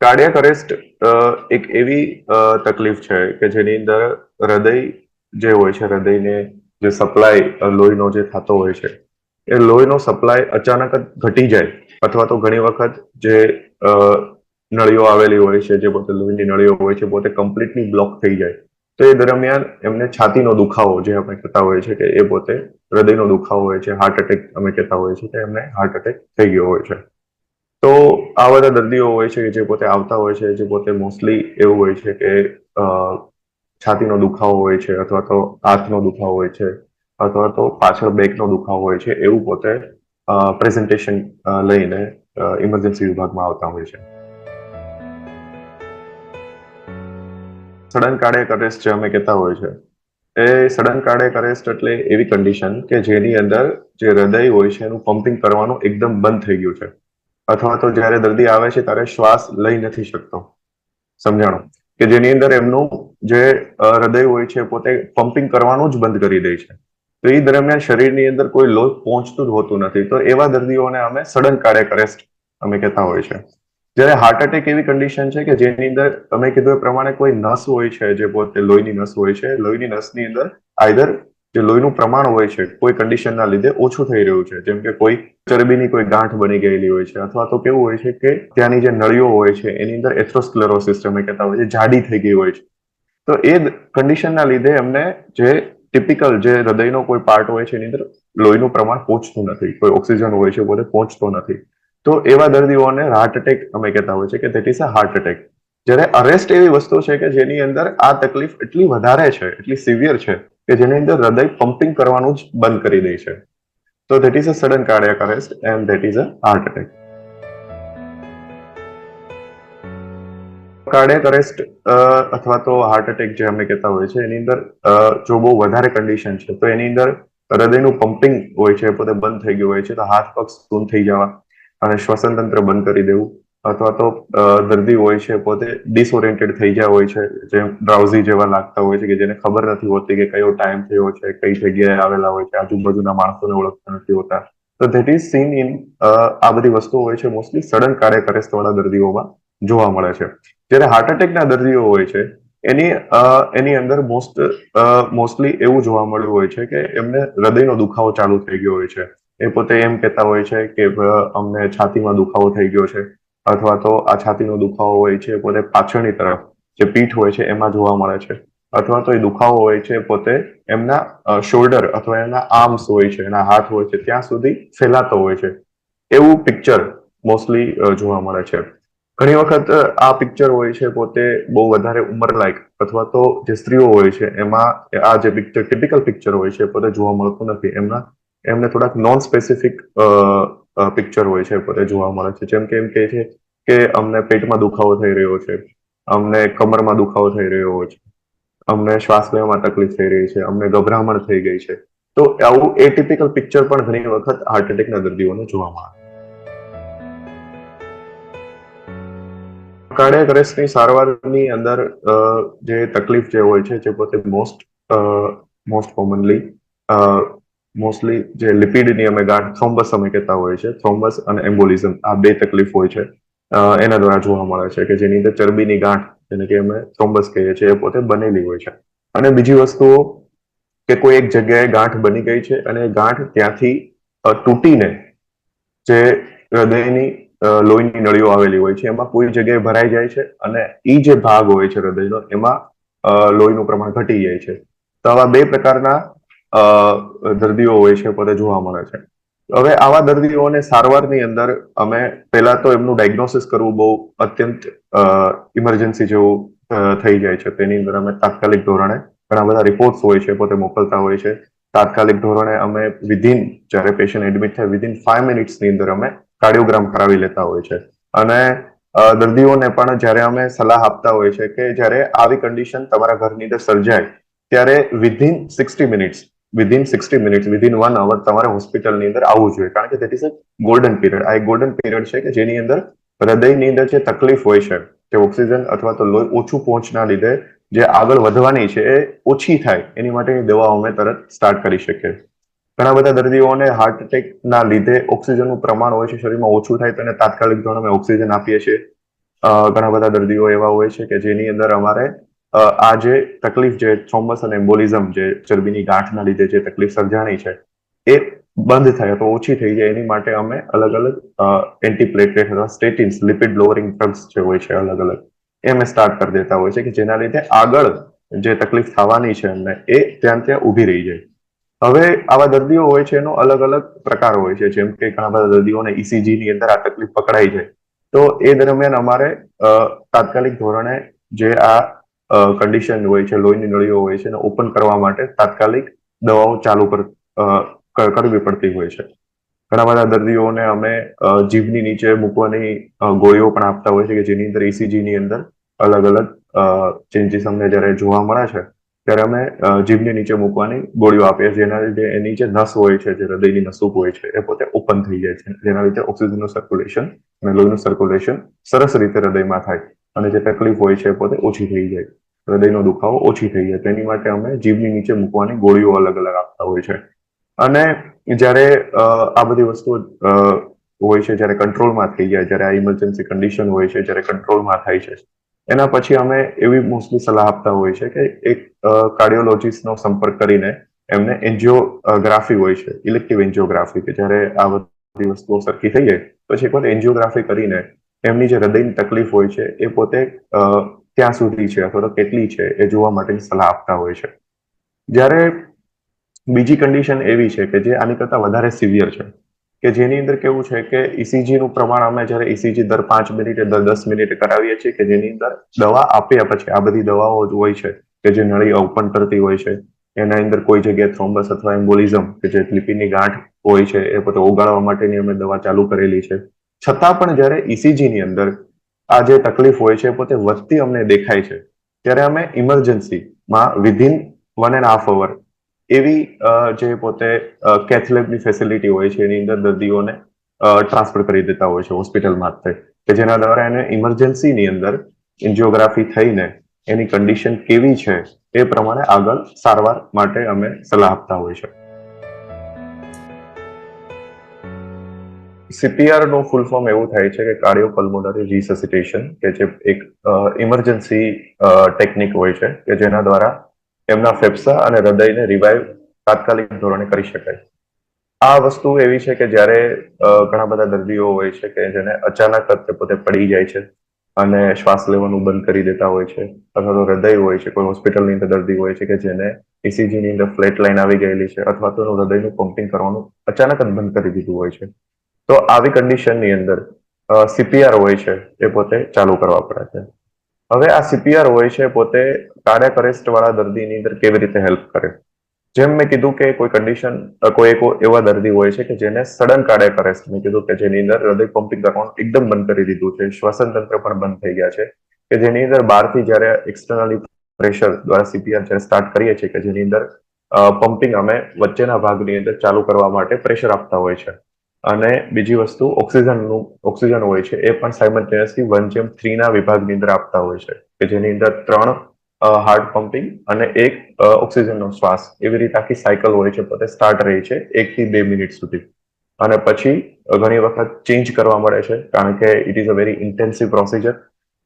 Cardiac arrest એક એવી તકલીફ છે કે જેની અંદર હૃદય જે હોય છે, હૃદયને જે સપ્લાય લોહીનો જે થતો હોય છે, એ લોહીનો સપ્લાય અચાનક જ ઘટી જાય અથવા તો ઘણી વખત જે નળીઓ આવેલી હોય છે, જે પોતે લોહીની નળીઓ હોય છે, પોતે કમ્પ્લીટલી બ્લોક થઈ જાય. તો એ દરમિયાન એમને છાતીનો દુખાવો જે આપણે કહેતા હોઈએ છીએ કે એ પોતે હૃદયનો દુખાવો હોય છે હાર્ટ એટેક અમે કહેતા હોઈએ છીએ કે એમને હાર્ટ એટેક થઈ ગયો હોય છે. તો આ બધા દર્દીઓ હોય છે કે જે પોતે આવતા હોય છે, જે પોતે મોસ્ટલી એવું હોય છે કે છાતીનો દુખાવો હોય છે અથવા તો હાથનો દુખાવો હોય છે અથવા તો પાછળ બેકનો દુખાવો હોય છે એવું પોતે પ્રેઝન્ટેશન લઈને ઇમરજન્સી વિભાગમાં આવતા હોય છે. સડન કાર્ડિયક અરેસ્ટ જે અમે કહેતા હોય છે, એ સડન કાર્ડિયક અરેસ્ટ એટલે એવી કન્ડિશન કે જેની અંદર જે હૃદય હોય છે એનું પમ્પિંગ કરવાનું એકદમ બંધ થઈ ગયું છે. અથવા તો જ્યારે દર્દી આવે છે ત્યારે શ્વાસ લઈ નથી શકતો. સમજાણો? કે જેની અંદર એમનું જે હૃદય હોય છે પોતે પમ્પિંગ કરવાનું જ બંધ કરી દે છે. તો એ દરમિયાન શરીરની અંદર કોઈ લોહી પહોંચતું જ હોતું નથી. તો એવા દર્દીઓને અમે સડન કાર્ડિયક અરેસ્ટ અમે કહેતા હોય છે. જ્યારે હાર્ટ એટેક એવી કન્ડિશન છે કે જેની અંદર તમે કીધું એ પ્રમાણે કોઈ નસ હોય છે જે પોતે લોહીની નસ હોય છે, લોહીની નસની અંદર આઈધર જે લોહીનું પ્રમાણ હોય છે, કોઈ કન્ડિશનના લીધે ઓછું થઈ રહ્યું છે. જેમ કે કોઈ ચરબીની કોઈ ગાંઠ બની ગયેલી હોય છે, અથવા તો કેવું હોય છે કે ત્યાંની જે નળીઓ હોય છે, એની અંદર એથ્રોસ્ક્લેરોસિસ અમે કહેતા હોય છે, જાડી થઈ ગઈ હોય છે. તો એ કન્ડિશનના લીધે એમને જે ટિપિકલ જે હૃદયનો કોઈ પાર્ટ હોય છે, એની અંદર લોહીનું પ્રમાણ પહોંચતું નથી. કોઈ ઓક્સિજન હોય છે, બધે પહોંચતો નથી. તો એવા દર્દીઓને હાર્ટ એટેક અમે કહેતા હોય છે કે that is a heart attack જ્યારે અરેસ્ટ એવી વસ્તુ છે કે જેની અંદર આ તકલીફ એટલી વધારે છે, એટલી સિવિયર છે કે જેની અંદર હૃદય પમ્પિંગ કરવાનું જ બંધ કરી દે છે. તો that is a sudden cardiac arrest and that is a heart attack cardiac arrest અથવા તો હાર્ટ એટેક જે અમે કહેતા હોય છે, એની અંદર જો બહુ વધારે કન્ડિશન છે, તો એની અંદર હૃદયનું પમ્પિંગ હોય છે, પોતે બંધ થઈ ગયું હોય છે, તો હાથ પગ સૂન થઈ જવા અને શ્વસન તંત્ર બંધ કરી દેવું. અથવા તો દર્દી હોય છે, પોતે ડિસઓરિએન્ટેડ થઈ ગયા હોય છે જેમ ડ્રાઉઝી જેવા લાગતા હોય છે, કે જેને ખબર નથી હોતી કે કયો ટાઈમ થયો છે, કઈ જગ્યાએ આવેલા હોય છે, આજુબાજુના માણસોને ઓળખતા નથી હોતા. તો ધેટ ઇઝ સીન ઇન આ બધી વસ્તુઓ હોય છે મોસ્ટલી સડન કાર્ડિયક અરેસ્ટ વાળા દર્દીઓમાં જોવા મળે છે. જ્યારે હાર્ટ એટેકના દર્દીઓ હોય છે, એની એની અંદર મોસ્ટ મોસ્ટલી એવું જોવા મળ્યું હોય છે કે એમને હૃદયનો દુખાવો ચાલુ થઈ ગયો હોય છે. એ પોતે એમ કહેતા હોય છે કે અમને છાતીમાં દુખાવો થઈ ગયો છે. અથવા તો આ છાતીનો દુખાવો હોય છે, પોતે પાછળની તરફ જે પીઠ હોય છે, એમાં જોવા મળે છે. અથવા તો એ દુખાવો હોય છે, પોતે એમના શોલ્ડર અથવા એમના આર્મ્સ હોય છે, એના હાથ હોય છે, ત્યાં સુધી ફેલાતો હોય છે. એવું પિક્ચર મોસ્ટલી જોવા મળે છે. ઘણી વખત આ પિક્ચર હોય છે, પોતે બહુ વધારે ઉંમર લાયક અથવા તો જે સ્ત્રીઓ હોય છે, એમાં, આ જે પિક્ચર ટિપિકલ પિક્ચર હોય છે, પોતે જોવા મળતું નથી. એમના, એમને થોડાક નોન સ્પેસિફિક પિક્ચર હોય છે, પોતે જોવા મળે છે. જેમ કે એમ કહે છે કે અમને પેટમાં દુખાવો થઈ રહ્યો છે, અમને કમરમાં દુખાવો થઈ રહ્યો છે, અમને શ્વાસ લેવામાં તકલીફ થઈ રહી છે, અમને ગભરામણ થઈ ગઈ છે. તો આવું એટિપિકલ પિક્ચર પણ ઘણી વખત હાર્ટ એટેકના દર્દીઓને જોવામાં આવે કાર્ડિયક રેસ્ટની સારવારની અંદર જે તકલીફ જે હોય છે, જે પોતે મોસ્ટ મોસ્ટ કોમનલી મોસ્ટલી જે લિપિડની અમે ગાંઠ થ્રોમ્બસ અમે કહેતા હોય છે થ્રોમ્બસ અને એમ્બોલિઝમ આ બે તકલીફ હોય છે. એના દ્વારા જોવા મળે છે કે જેની અંદર ચરબીની ગાંઠ જેને કે અમે થ્રોમ્બસ કહીએ છીએ એ પોતે બનેલી હોય છે. અને બીજી વસ્તુઓ કે કોઈ એક જગ્યાએ ગાંઠ બની ગઈ છે અને ગાંઠ ત્યાંથી તૂટીને જે હૃદયની લોહીની નળીઓ આવેલી હોય છે એમાં કોઈ જગ્યાએ ભરાઈ જાય છે અને એ જે ભાગ હોય છે હૃદયનો એમાં લોહીનું પ્રમાણ ઘટી જાય છે. તો આવા બે પ્રકારના દર્દીઓ હોય છે, પોતે જોવા મળે છે. હવે આવા દર્દીઓને સારવારની અંદર અમે પહેલા તો એમનું ડાયગ્નોસિસ કરવું બહુ અત્યંત ઇમરજન્સી જેવું થઈ જાય છે. તેની અંદર અમે તાત્કાલિક ધોરણે ઘણા બધા રિપોર્ટ્સ હોય છે, પોતે મોકલતા હોય છે. તાત્કાલિક ધોરણે અમે વિધિન જ્યારે પેશન્ટ એડમિટ થાય વિધિન ફાઈવ મિનિટ્સની અંદર અમે કાર્ડિયોગ્રામ કરાવી લેતા હોય છે. અને દર્દીઓને પણ જ્યારે અમે સલાહ આપતા હોય છે કે જ્યારે આવી કન્ડિશન તમારા ઘરની અંદર સર્જાય, ત્યારે within sixty minutes within sixty minutes within one hour તમારે હોસ્પિટલની અંદર આવવું જોઈએ. કારણ કે that is a golden period આ એક ગોલ્ડન પીરિયડ છે કે જેની અંદર હૃદયની અંદર જે તકલીફ હોય છે, જે ઓક્સિજન અથવા તો લોહી ઓછું પહોંચના લીધે જે આગળ વધવાની છે એ ઓછી થાય. એની માટેની દવાઓ અમે તરત સ્ટાર્ટ કરી શકીએ. ઘણા બધા દર્દીઓને હાર્ટ એટેકના લીધે ઓક્સિજનનું પ્રમાણ હોય છે, શરીરમાં ઓછું થાય તો એને તાત્કાલિક ધોરણે અમે ઓક્સિજન આપીએ છીએ. ઘણા બધા દર્દીઓ એવા હોય છે કે જેની અંદર અમારે આ જે તકલીફ જે થોમસ અને એમ્બોલિઝમ જે ચરબીની ગાંઠના લીધે જે તકલીફ સર્જાણી છે, એ બંધ થાય તો ઓછી થઈ જાય. એની માટે અમે અલગ અલગ એન્ટીપ્લેટલેટ અથવા સ્ટેટિન્સ લિપિડ લોવરિંગ ડ્રગ્સ જે હોય છે અલગ અલગ, એ અમે સ્ટાર્ટ કરી દેતા હોય છે કે જેના લીધે આગળ જે તકલીફ થવાની છે એમને એ ત્યાં ત્યાં ઊભી રહી જાય. હવે આવા દર્દીઓ હોય છે એનો અલગ અલગ પ્રકાર હોય છે. જેમ કે ઘણા બધા દર્દીઓને ઈસીજી ની અંદર આ તકલીફ પકડાઈ જાય. તો એ દરમિયાન અમારે તાત્કાલિક ધોરણે જે આ કન્ડિશન હોય છે, લોહીની નળીઓ હોય છે એને ઓપન કરવા માટે તાત્કાલિક દવાઓ ચાલુ કરવી પડતી હોય છે. ઘણા બધા દર્દીઓને અમે જીભની નીચે મૂકવાની ગોળીઓ પણ આપતા હોય છે કે જેની અંદર ઇસીજીની અંદર અલગ અલગ ચેન્જીસ અમને જ્યારે જોવા મળે છે, ત્યારે અમે જીભની નીચે મૂકવાની ગોળીઓ આપીએ છીએ. જેના લીધે એની જે નસ હોય છે, જે હૃદયની નસુક હોય છે, એ પોતે ઓપન થઈ જાય છે. જેના લીધે ઓક્સિજનનું સર્ક્યુલેશન અને લોહીનું સર્ક્યુલેશન સરસ રીતે હૃદયમાં થાય અને જે તકલીફ હોય છે પોતે ઓછી થઈ જાય. હૃદયનો દુખાવો ઓછી થઈ જાય. તેની માટે અમે જીભની નીચે મૂકવાની ગોળીઓ અલગ અલગ આપતા હોય છે. અને જ્યારે આ બધી વસ્તુઓ હોય છે, જ્યારે કંટ્રોલમાં થઈ જાય, જ્યારે આ ઇમરજન્સી કન્ડિશન હોય છે, જ્યારે કંટ્રોલમાં થાય છે. એના પછી અમે એવી મોસ્ટલી સલાહ આપતા હોય છે કે એક કાર્ડિયોલોજીસ્ટનો સંપર્ક કરીને એમને એન્જિયોગ્રાફી હોય છે, ઇલેક્ટિવ એન્જિયોગ્રાફી, કે જ્યારે આ બધી વસ્તુઓ સરખી થઈ જાય, પછી એક વખત એન્જિયોગ્રાફી કરીને એમની જે હૃદયની તકલીફ હોય છે, એ પોતે ક્યાં સુધી છે અથવા તો કેટલી છે એ જોવા માટેની સલાહ આપતા હોય છે. જ્યારે બીજી કન્ડિશન એવી છે કે જે આની કરતા વધારે સિવિયર છે, કે જેની અંદર કેવું છે કે ઇસીજી નું પ્રમાણ અમે જ્યારે ઇસીજી દર પાંચ મિનિટે, દર દસ મિનિટે કરાવીએ છીએ કે જેની અંદર દવા આપ્યા પછી, આ બધી દવાઓ જ હોય છે કે જે નળી ઓપન કરતી હોય છે, એના અંદર કોઈ જગ્યાએ થ્રોમ્બસ અથવા એમ્બોલિઝમ કે જે લિપિની ગાંઠ હોય છે એ પોતે ઓગાળવા માટેની અમે દવા ચાલુ કરેલી છે. છતાં પણ જ્યારે ઇસીજીની અંદર આ જે તકલીફ હોય છે પોતે વધતી અમને દેખાય છે. ત્યારે અમે ઇમરજન્સીમાં within one and half hour એવી જે પોતે કેથલેબની ફેસિલિટી હોય છે, એની અંદર દર્દીઓને ટ્રાન્સફર કરી દેતા હોય છે હોસ્પિટલમાં કે જેના દ્વારા એને ઇમરજન્સીની અંદર એન્જિયોગ્રાફી થઈને એની કન્ડિશન કેવી છે એ પ્રમાણે આગળ સારવાર માટે અમે સલાહ આપતા હોય છે. સીપીઆરનું ફૂલ ફોર્મ એવું થાય છે કે કાર્ડિયો પલ્મોનરી રિસસિટેશન કે જે એક ઇમરજન્સી ટેકનિક હોય છે, કે જેના દ્વારા એમના ફેફસા અને હૃદયને રિવાઈવ તાત્કાલિક ધોરણે કરી શકાય. આ વસ્તુ એવી છે કે જ્યારે ઘણા બધા દર્દીઓ હોય છે કે જેને અચાનક જ પોતે પડી જાય છે અને શ્વાસ લેવાનું બંધ કરી દેતા હોય છે અથવા તો હૃદય હોય છે, કોઈ હોસ્પિટલની અંદર દર્દી હોય છે કે જેને ઇસીજી ની અંદર ફ્લેટ લાઈન આવી ગયેલી છે અથવા તો હૃદયનું પમ્પિંગ કરવાનું અચાનક જ બંધ કરી દીધું હોય છે. તો આવી કન્ડિશનની અંદર સીપીઆર હોય છે એ પોતે ચાલુ કરવા પડે છે. હવે આ સીપીઆર હોય છે પોતે કાર્ડિયક અરેસ્ટ વાળા દર્દીની અંદર કેવી રીતે હેલ્પ કરે? જેમ મેં કીધું કે કોઈ કન્ડિશન કોઈ એક એવા દર્દી હોય છે કે જેને સડન કાર્ડિયક અરેસ્ટ મેં કીધું કે જેની અંદર હૃદય પમ્પિંગ કરવાનું એકદમ બંધ કરી દીધું છે, શ્વસન તંત્ર પણ બંધ થઈ ગયા છે, કે જેની અંદર બહારથી જ્યારે એક્સટર્નલી પ્રેશર દ્વારા સીપીઆર જ્યારે સ્ટાર્ટ કરીએ છીએ કે જેની અંદર પમ્પિંગ અમે વચ્ચેના ભાગની અંદર ચાલુ કરવા માટે પ્રેશર આપતા હોય છે. અને બીજી વસ્તુ, ઓક્સિજનનું, ઓક્સિજન હોય છે, એ પણ સાયમલ્ટેનિયસલી વન જેમ થ્રીના વિભાગની અંદર આપતા હોય છે, કે જેની અંદર ત્રણ હાર્ટ પમ્પિંગ અને એક ઓક્સિજનનો શ્વાસ. એવી રીતે આખી સાયકલ હોય છે, પોતે સ્ટાર્ટ રહી છે, એકથી બે મિનિટ સુધી. અને પછી ઘણી વખત ચેન્જ કરવા મળે છે, કારણ કે it is a very intensive procedure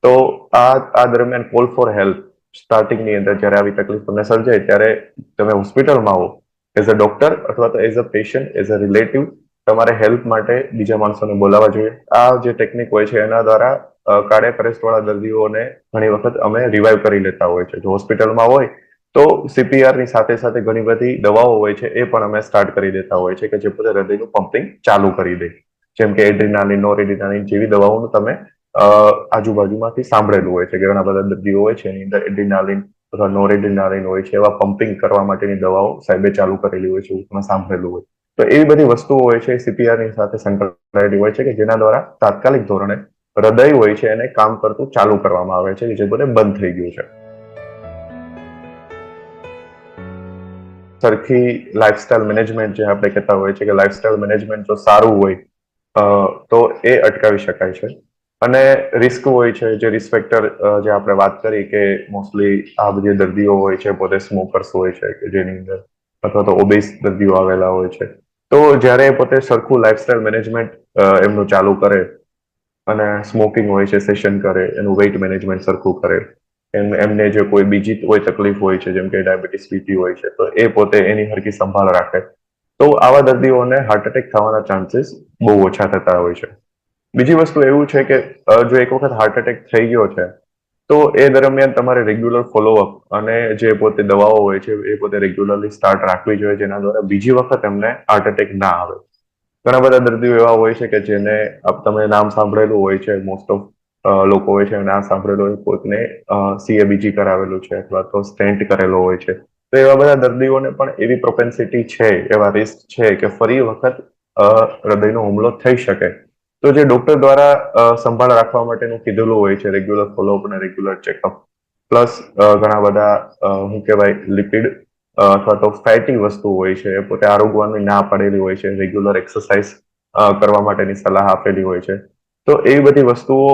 તો આ આ દરમિયાન કોલ ફોર હેલ્પ સ્ટાર્ટિંગની અંદર જ્યારે આવી તકલીફ તમને સર્જાય, ત્યારે તમે હોસ્પિટલમાં આવો એઝ અ ડોક્ટર અથવા તો as a patient as a relative તમારે હેલ્પ માટે બીજા માણસોને બોલાવવા જોઈએ. આ જે ટેકનિક હોય છે, એના દ્વારા કાર્ડિયક અરેસ્ટ દર્દીઓને ઘણી વખત અમે રિવાઈવ કરી લેતા હોય છે જો હોસ્પિટલમાં હોય, તો સીપીઆરની સાથે સાથે ઘણી બધી દવાઓ હોય છે, એ પણ અમે સ્ટાર્ટ કરી દેતા હોય છે કે જે પોતે હૃદયનું પમ્પિંગ ચાલુ કરી દે. જેમ કે એડ્રિનાલિન નોરેડિનાલિન જેવી દવાઓનું તમે આજુબાજુમાંથી સાંભળેલું હોય છે ઘણા બધા દર્દીઓ હોય છે, એની અંદર એડ્રિનાલિન નોરેડિનાલિન હોય છે, એવા પમ્પિંગ કરવા માટેની દવાઓ સાહેબે ચાલુ કરેલી હોય છે, એવું તમે સાંભળેલું હોય. તો એવી બધી વસ્તુઓ હોય છે સીપીઆરની સાથે સંકળાયેલી હોય છે કે જેના દ્વારા તાત્કાલિક ધોરણે હૃદય હોય છે એને કામ કરતું ચાલુ કરવામાં આવે છે, જે બધે બંધ થઈ ગયું છે. સરખી લાઇફસ્ટાઇલ મેનેજમેન્ટ જે આપણે કહેતા હોય છે કે લાઇફસ્ટાઇલ મેનેજમેન્ટ જો સારું હોય તો એ અટકાવી શકાય છે. અને રિસ્ક હોય છે, જે રિસ્ક ફેક્ટર જે આપણે વાત કરી કે મોસ્ટલી આ બધી દર્દીઓ હોય છે, પોતે સ્મોકર્સ હોય છે, કે જેની અંદર અથવા તો ઓબેસ દર્દીઓ આવેલા હોય છે તો જ્યારે પોતે સરખું લાઇફસ્ટાઇલ મેનેજમેન્ટ એમનું ચાલુ કરે અને સ્મોકિંગ હોય છે સેશન કરે, એનું વેઇટ મેનેજમેન્ટ સરખું કરે, એમ, એમને જે કોઈ બીજી કોઈ તકલીફ હોય છે, જેમ કે ડાયાબિટીસ બીપી હોય છે, તો એ પોતે એની હરકી સંભાળ રાખે. તો આવા દર્દીઓને હાર્ટ એટેક થવાના ચાન્સીસ બહુ ઓછા થતા હોય છે. બીજી વસ્તુ એવું છે કે જો એક વખત હાર્ટ એટેક થઈ ગયો છે તો એ દરમિયાન તમારે રેગ્યુલર ફોલોઅપ અને જે પોતે દવાઓ હોય છે, એ પોતે રેગ્યુલરલી સ્ટાર્ટ રાખવી જોઈએ, જેના દ્વારા બીજી વખત એમને હાર્ટ એટેક ના આવે. ઘણા બધા દર્દીઓ એવા હોય છે કે જેને તમે નામ સાંભળેલું હોય છે મોસ્ટ ઓફ લોકો હોય છે, નામ સાંભળેલું હોય પોતને સીએબીજી કરાવેલું છે અથવા તો સ્ટેન્ટ કરેલો હોય છે. તો એવા બધા દર્દીઓને પણ એવી પ્રોપેન્સિટી છે, એવા રિસ્ક છે કે ફરી વખત હૃદયનો હુમલો થઈ શકે. તો જે ડોક્ટર દ્વારા સંભાળ રાખવા માટેનું કીધેલું હોય છે રેગ્યુલર ફોલોઅપ અને રેગ્યુલર ચેકઅપ પ્લસ ઘણા બધા હું કહેવાય લિપિડ અથવા તો ફેટી વસ્તુ હોય છે પોતે આરોગવાની ના પડેલી હોય છે રેગ્યુલર એક્સરસાઇઝ કરવા માટેની સલાહ આપેલી હોય છે. તો એવી બધી વસ્તુઓ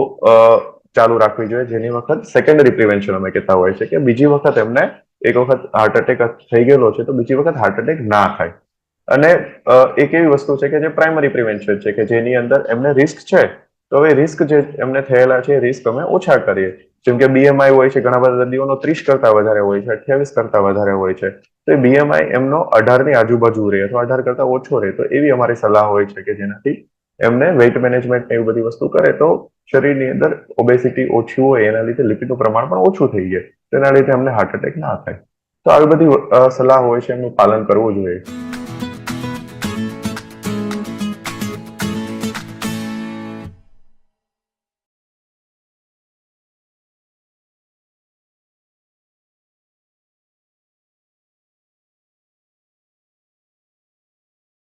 ચાલુ રાખવી જોઈએ. જેની વખત સેકન્ડરી પ્રિવેન્શન અમે કહેતા હોય છે કે બીજી વખત એમને એક વખત હાર્ટ એટેક થઈ ગયેલો છે, તો બીજી વખત હાર્ટ એટેક ના થાય. અને એક એવી વસ્તુ છે કે જે પ્રાઇમરી પ્રિવેન્શન છે કે જેની અંદર એમને રિસ્ક છે. તો હવે રિસ્ક જે એમને થયેલા છે રિસ્ક અમે ઓછા કરીએ. જેમ કે બીએમઆઈ હોય છે, ઘણા બધા દર્દીઓનો ત્રીસ કરતા વધારે હોય છે, અઠ્યાવીસ કરતા વધારે હોય છે. તો એ બીએમઆઈ એમનો અઢારની આજુબાજુ રહે અથવા અઢાર કરતા ઓછો રહે. તો એવી અમારી સલાહ હોય છે કે જેનાથી એમને વેઇટ મેનેજમેન્ટ એવી બધી વસ્તુ કરે તો શરીરની અંદર ઓબેસિટી ઓછી હોય, એના લીધે લિપિડનું પ્રમાણ પણ ઓછું થઈ જાય. તેના લીધે એમને હાર્ટ એટેક ના થાય. તો આવી બધી સલાહ હોય છે, એમનું પાલન કરવું જોઈએ.